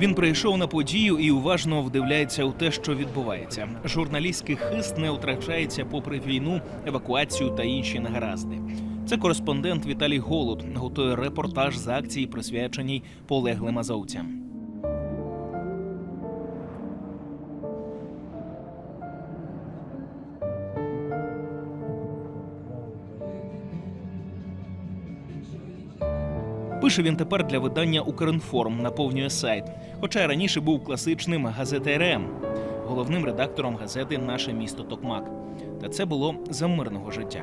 Він прийшов на подію і уважно вдивляється у те, що відбувається. Журналістський хист не втрачається попри війну, евакуацію та інші негаразди. Це кореспондент Віталій Голод готує репортаж з акції, присвяченій полеглим азовцям. Пише він тепер для видання Укрінформ, наповнює сайт. Хоча раніше був класичним газети РМ, головним редактором газети Наше місто Токмак. Та це було за мирного життя.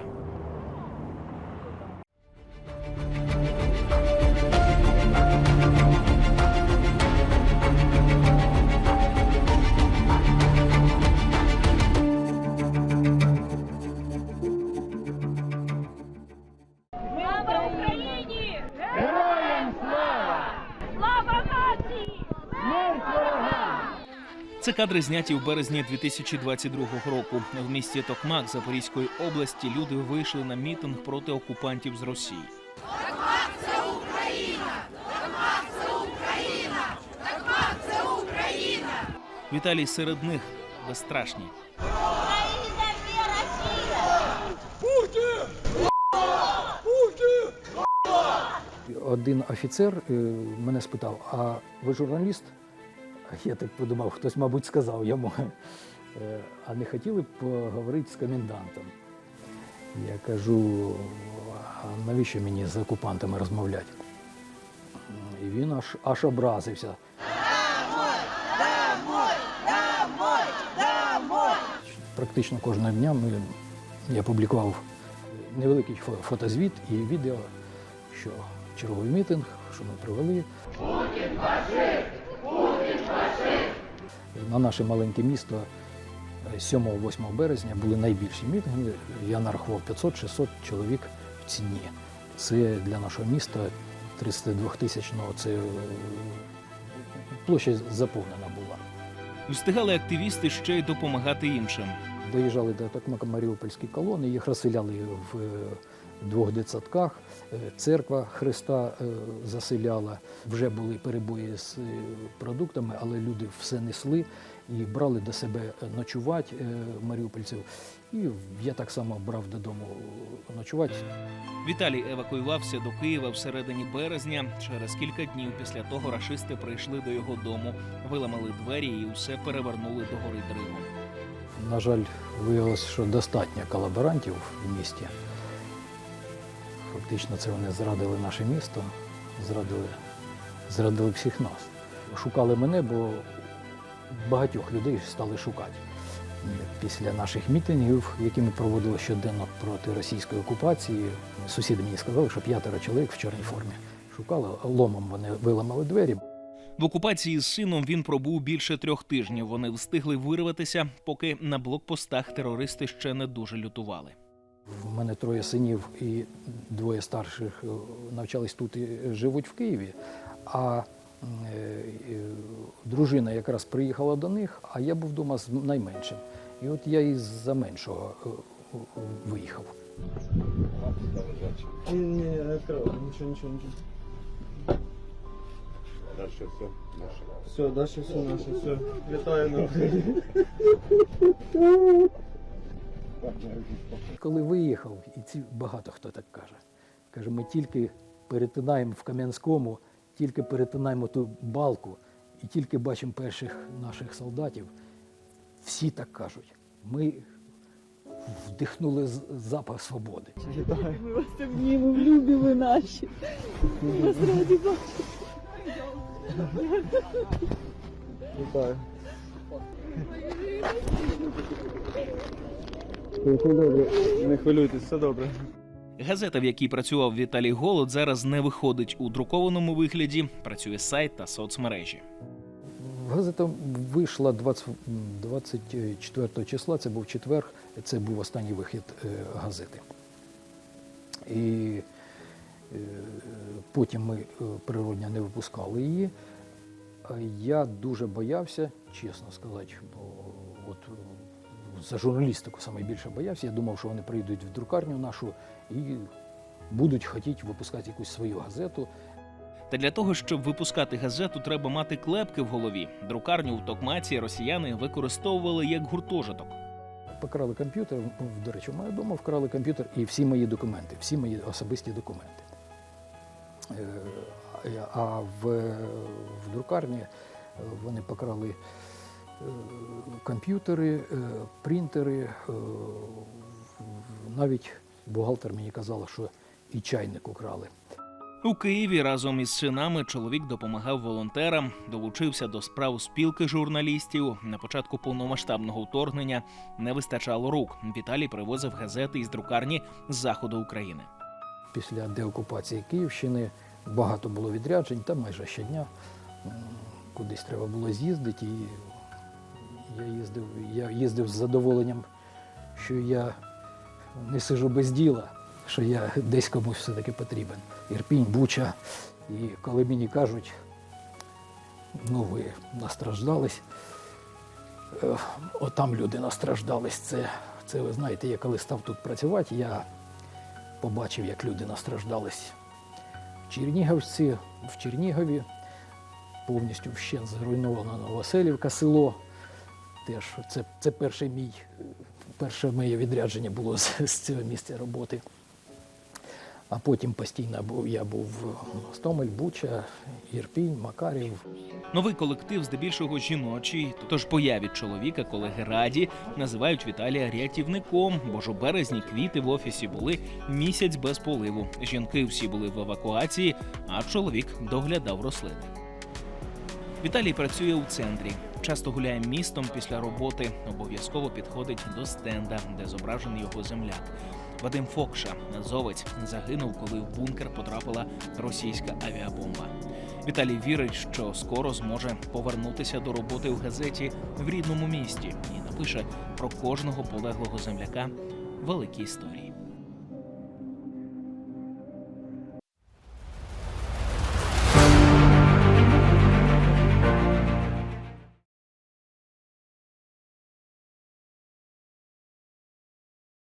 Це кадри зняті в березні 2022 року. В місті Токмак Запорізької області люди вийшли на мітинг проти окупантів з Росії. Віталій серед них безстрашні. Україна і Росія! Один офіцер е, мене спитав: а ви журналіст? Я так подумав, хтось, мабуть, сказав йому. Е, А не хотіли б поговорити з комендантом? Я кажу, а навіщо мені з окупантами розмовляти? І він аж, аж образився. Практично кожного дня ми, я публікував невеликий фотозвіт і відео, що черговий мітинг, що ми провели. На наше маленьке місто е, 7-8 березня були найбільші мітинги. Я нарахував 500-600 чоловік в ціні. Це для нашого міста 32 тисячного, це е, площа заповнена була. Встигали активісти ще й допомагати іншим. Доїжджали до Токмака Маріупольські колони, їх розселяли в е, двох дитсадках. Е, Церква Христа е, заселяла. Вже були перебої з е, продуктами, але люди все несли і брали до себе ночувати маріупольців. І я так само брав додому ночувати. Віталій евакуювався до Києва всередині березня. Через кілька днів після того рашисти прийшли до його дому, виламали двері і усе перевернули до гори дригом. На жаль, виявилося, що достатньо колаборантів в місті. Фактично, це вони зрадили наше місто, зрадили, зрадили всіх нас. Шукали мене, бо багатьох людей стали шукати. Після наших мітингів, які ми проводили щоденно проти російської окупації, сусіди мені сказали, що п'ятеро чоловік в чорній формі шукали, ломом вони виламали двері. В окупації з сином він пробув більше трьох тижнів. Вони встигли вирватися, поки на блокпостах терористи ще не дуже лютували. У мене троє синів і двоє старших е, навчались тут і живуть в Києві. А е, е, дружина якраз приїхала до них, а я був вдома з найменшим. І от я із за меншого е, е, виїхав. Не, открыл, ничего, ничего, ничего. Дальше все наше. Все, дальше все наше, все. Вітаю на Україні. Коли виїхав, і ці багато хто так каже. Каже, ми тільки перетинаємо в Кам'янському, тільки перетинаємо ту балку і тільки бачимо перших наших солдатів. Всі так кажуть. Ми вдихнули запах свободи. Ми вас обнімемо, в любі ви наші. Ми вас раді бачити. Вітаю. Все добре. Не хвилюйтесь, все добре. Газета, в якій працював Віталій Голод, зараз не виходить у друкованому вигляді. Працює сайт та соцмережі. Газета вийшла 20, 24 числа, це був четвер, це був останній вихід е, газети. І е, потім ми е, природня не випускали її. Я дуже боявся, чесно сказати, бо от за журналістику саме більше боявся. Я думав, що вони прийдуть в друкарню нашу і будуть хотіти випускати якусь свою газету. Та для того, щоб випускати газету, треба мати клепки в голові. Друкарню в Токмаці росіяни використовували як гуртожиток. Покрали комп'ютер, ну, до речі, в мене вдома вкрали комп'ютер і всі мої документи, всі мої особисті документи. Е, А в, в друкарні вони покрали комп'ютери, е, принтери. е, Навіть бухгалтер мені казала, що і чайник украли. У Києві разом із синами чоловік допомагав волонтерам, долучився до справ спілки журналістів. На початку повномасштабного вторгнення не вистачало рук. Віталій привозив газети із друкарні з заходу України. Після деокупації Київщини багато було відряджень, там майже щодня кудись треба було з'їздити. І я їздив, я їздив з задоволенням, що я не сижу без діла, що я десь комусь все-таки потрібен. Ірпінь, Буча. І коли мені кажуть, ну ви настраждались, е, отам люди настраждались. Це, це ви знаєте, я коли став тут працювати, я побачив, як люди настраждались. В Чернігівці, в Чернігові повністю вщент зруйнована Новоселівка, село. Теж це, це перший мій, перше моє відрядження було з, з цього місця роботи. А потім постійно був, я був в Гостомель, Буча, Ірпінь, Макарів. Новий колектив здебільшого жіночий, тож появі чоловіка колеги раді називають Віталія рятівником, бо ж у березні квіти в офісі були місяць без поливу. Жінки всі були в евакуації, а чоловік доглядав рослини. Віталій працює у центрі. Часто гуляє містом після роботи. Обов'язково підходить до стенда, де зображений його земляк. Вадим Фокша, азовець, загинув, коли в бункер потрапила російська авіабомба. Віталій вірить, що скоро зможе повернутися до роботи в газеті в рідному місті і напише про кожного полеглого земляка великі історії.